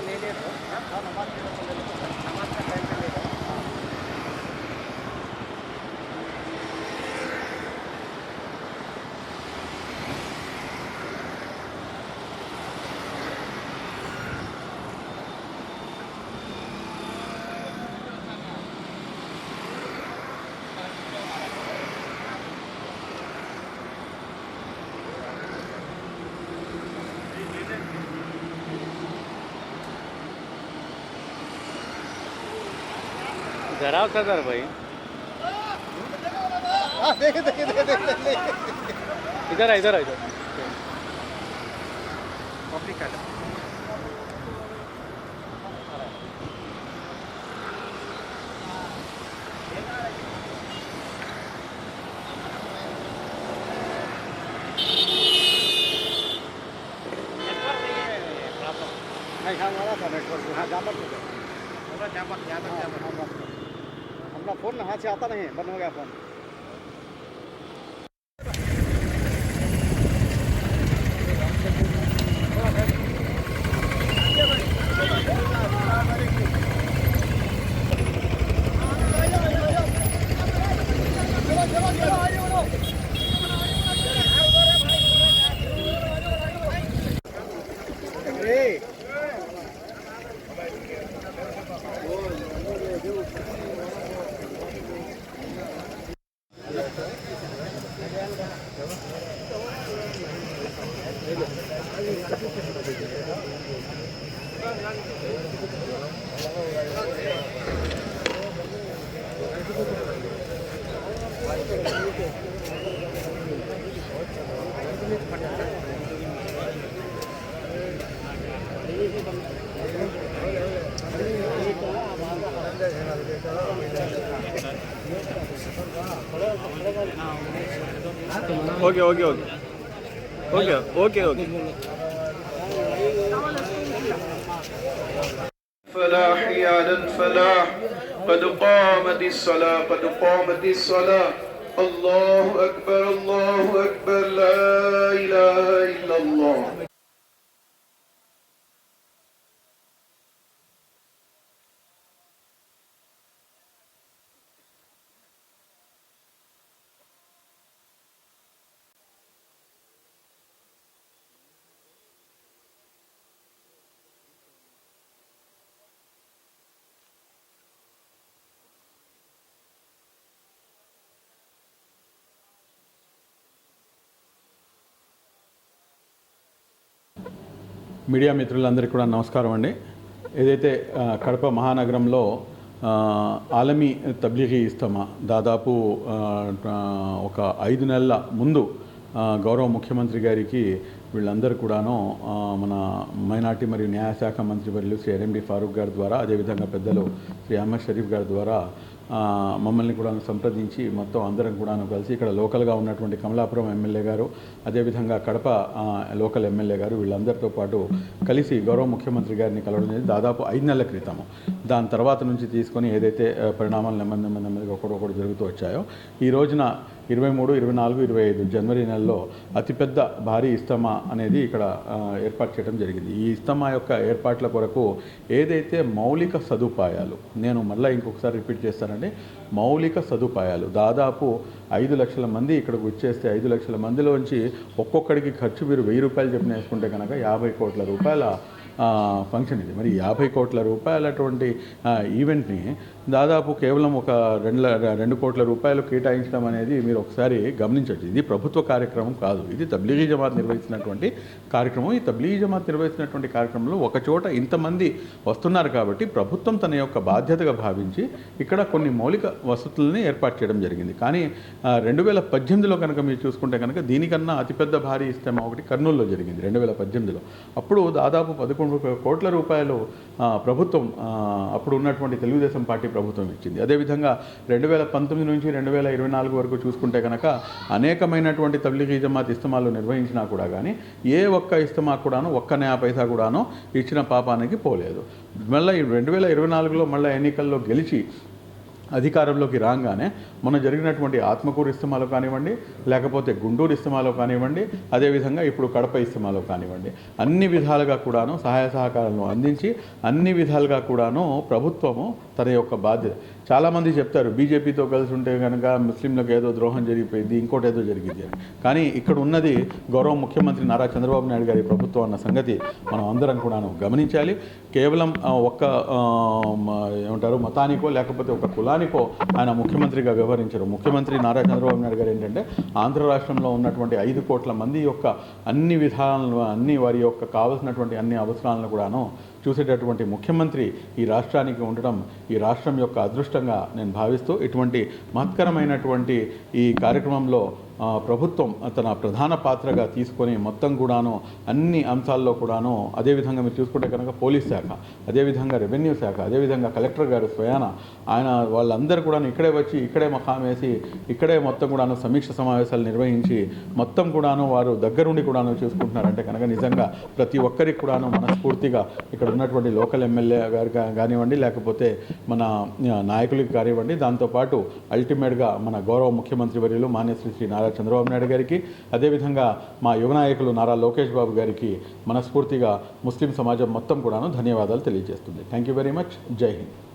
Neler? Tamam. डराव सदर भाई। हाँ, इधर आ इधर आ इधर। नहीं हाँ वाला था नेटवर्क हाँ जामक हो गया जामक जामक जामक अपना फ़ोन हाथ से आता नहीं है बंद हो गया phone okay okay okay okay okay okay فلاح حي على الفلاح قد قامت الصلاة قد قامت الصلاة الله أكبر الله أكبر لا إله إلا الله media మిత్రులందరికీ కూడా నమస్కారం అండి. ఏదైతే కడప మహానగరంలో ఆలమీ తబ్లీగీ ఇస్తమా దాదాపు ఒక ఐదు నెలల ముందు గౌరవ ముఖ్యమంత్రి గారికి వీళ్ళందరూ కూడాను మన మైనార్టీ మరియు న్యాయశాఖ మంత్రి వర్యులు శ్రీ ఎన్ఎండి ఫారూక్ గారి ద్వారా అదేవిధంగా పెద్దలు శ్రీ అహ్మద్ షరీఫ్ గారి ద్వారా మమ్మల్ని కూడా సంప్రదించి మొత్తం అందరం కూడాను కలిసి ఇక్కడ లోకల్గా ఉన్నటువంటి కమలాపురం ఎమ్మెల్యే గారు అదేవిధంగా కడప లోకల్ ఎమ్మెల్యే గారు వీళ్ళందరితో పాటు కలిసి గౌరవ ముఖ్యమంత్రి గారిని కలవడం జరిగింది. దాదాపు ఐదు నెలల క్రితము. దాని తర్వాత నుంచి తీసుకొని ఏదైతే పరిణామాలు నెమ్మది నెమ్మది నెమ్మదిగా ఒకటి జరుగుతూ వచ్చాయో ఈ రోజున ఇరవై మూడు ఇరవై నాలుగు ఇరవై ఐదు జనవరి నెలలో అతిపెద్ద భారీ ఇస్తమా అనేది ఇక్కడ ఏర్పాటు చేయడం జరిగింది. ఈ ఇస్తమా యొక్క ఏర్పాట్ల కొరకు ఏదైతే మౌలిక సదుపాయాలు నేను మళ్ళీ ఇంకొకసారి రిపీట్ చేస్తానండి మౌలిక సదుపాయాలు దాదాపు ఐదు లక్షల మంది ఇక్కడికి వచ్చేస్తే ఐదు లక్షల మందిలోంచి ఒక్కొక్కడికి ఖర్చు మీరు వెయ్యి రూపాయలు చెప్పిన వేసుకుంటే కనుక యాభై కోట్ల రూపాయల ఫంక్షన్ ఇది. మరి యాభై కోట్ల రూపాయలటువంటి ఈవెంట్ని దాదాపు కేవలం ఒక రెండు రెండు కోట్ల రూపాయలు కేటాయించడం అనేది మీరు ఒకసారి గమనించవచ్చు ఇది ప్రభుత్వ కార్యక్రమం కాదు. ఇది తబ్లీగీ జమాత్ నిర్వహిస్తున్నటువంటి కార్యక్రమం. ఈ తబ్లీగీ జమాత్ నిర్వహిస్తున్నటువంటి కార్యక్రమంలో ఒక చోట ఇంతమంది వస్తున్నారు కాబట్టి ప్రభుత్వం తన యొక్క బాధ్యతగా భావించి ఇక్కడ కొన్ని మౌలిక వసతులని ఏర్పాటు చేయడం జరిగింది. కానీ రెండు వేల పద్దెనిమిదిలో కనుక మీరు చూసుకుంటే కనుక దీనికన్నా అతిపెద్ద భారీ ఇస్తమా ఒకటి కర్నూలులో జరిగింది రెండు వేల పద్దెనిమిదిలో. అప్పుడు దాదాపు పదకొండు కోట్ల రూపాయలు ప్రభుత్వం అప్పుడు ఉన్నటువంటి తెలుగుదేశం పార్టీ ప్రభుత్వం ఇచ్చింది. అదేవిధంగా రెండు వేల పంతొమ్మిది నుంచి రెండు వేల ఇరవై నాలుగు వరకు చూసుకుంటే కనుక అనేకమైనటువంటి తబ్లిగీ జమాత్ ఇస్తమాలు నిర్వహించినా కూడా కానీ ఏ ఒక్క ఇస్తమా కూడాను ఒక్క నయా పైసా కూడాను ఇచ్చిన పాపానికి పోలేదు. మళ్ళీ రెండు వేల ఇరవై నాలుగులో మళ్ళీ ఎన్నికల్లో గెలిచి అధికారంలోకి రాగానే మనం జరిగినటువంటి ఆత్మకూరు ఇస్తమాలో కానివ్వండి లేకపోతే గుంటూరు ఇస్తమాలో కానివ్వండి అదేవిధంగా ఇప్పుడు కడప ఇస్తమాలో కానివ్వండి అన్ని విధాలుగా కూడాను సహాయ సహకారాలను అందించి అన్ని విధాలుగా కూడాను ప్రభుత్వము తన యొక్క బాధ్యత చాలామంది చెప్తారు బీజేపీతో కలిసి ఉంటే కనుక ముస్లింలకు ఏదో ద్రోహం జరిగిపోయింది ఇంకోటి ఏదో జరిగింది అని. కానీ ఇక్కడ ఉన్నది గౌరవ ముఖ్యమంత్రి నారా చంద్రబాబు నాయుడు గారి ప్రభుత్వం అన్న సంగతి మనం అందరం కూడాను గమనించాలి. కేవలం ఒక్క ఏమంటారు మతానికో లేకపోతే ఒక కులానికో ఆయన ముఖ్యమంత్రిగా వ్యవహరించారు. ముఖ్యమంత్రి నారా చంద్రబాబు నాయుడు గారు ఏంటంటే ఆంధ్ర రాష్ట్రంలో ఉన్నటువంటి ఐదు కోట్ల మంది యొక్క అన్ని విధానాలను అన్ని వారి యొక్క కావలసినటువంటి అన్ని అవసరాలను కూడాను చూసేటటువంటి ముఖ్యమంత్రి ఈ రాష్ట్రానికి ఉండడం ఈ రాష్ట్రం యొక్క అదృష్టంగా నేను భావిస్తూ ఇటువంటి మహత్కరమైనటువంటి ఈ కార్యక్రమంలో ప్రభుత్వం తన ప్రధాన పాత్రగా తీసుకొని మొత్తం కూడాను అన్ని అంశాల్లో కూడాను అదేవిధంగా మీరు చూసుకుంటే కనుక పోలీస్ శాఖ అదేవిధంగా రెవెన్యూ శాఖ అదేవిధంగా కలెక్టర్ గారు స్వయాన ఆయన వాళ్ళందరూ కూడా ఇక్కడే వచ్చి ఇక్కడే మకాం వేసి ఇక్కడే మొత్తం కూడాను సమీక్ష సమావేశాలు నిర్వహించి మొత్తం కూడాను వారు దగ్గరుండి కూడాను చూసుకుంటున్నారంటే కనుక నిజంగా ప్రతి ఒక్కరికి కూడాను మనస్ఫూర్తిగా ఇక్కడ ఉన్నటువంటి లోకల్ ఎమ్మెల్యే గారు కానివ్వండి లేకపోతే మన నాయకులకి కానివ్వండి దాంతోపాటు అల్టిమేట్గా మన గౌరవ ముఖ్యమంత్రి వర్యులు మాన్యశ్రీ శ్రీ నారా చంద్రబాబు నాయుడు గారికి అదేవిధంగా మా యువ నాయకులు నారా లోకేష్ బాబు గారికి మనస్ఫూర్తిగా ముస్లిం సమాజం మొత్తం కూడాను ధన్యవాదాలు తెలియజేస్తుంది. థ్యాంక్ యూ వెరీ మచ్ జై హింద్.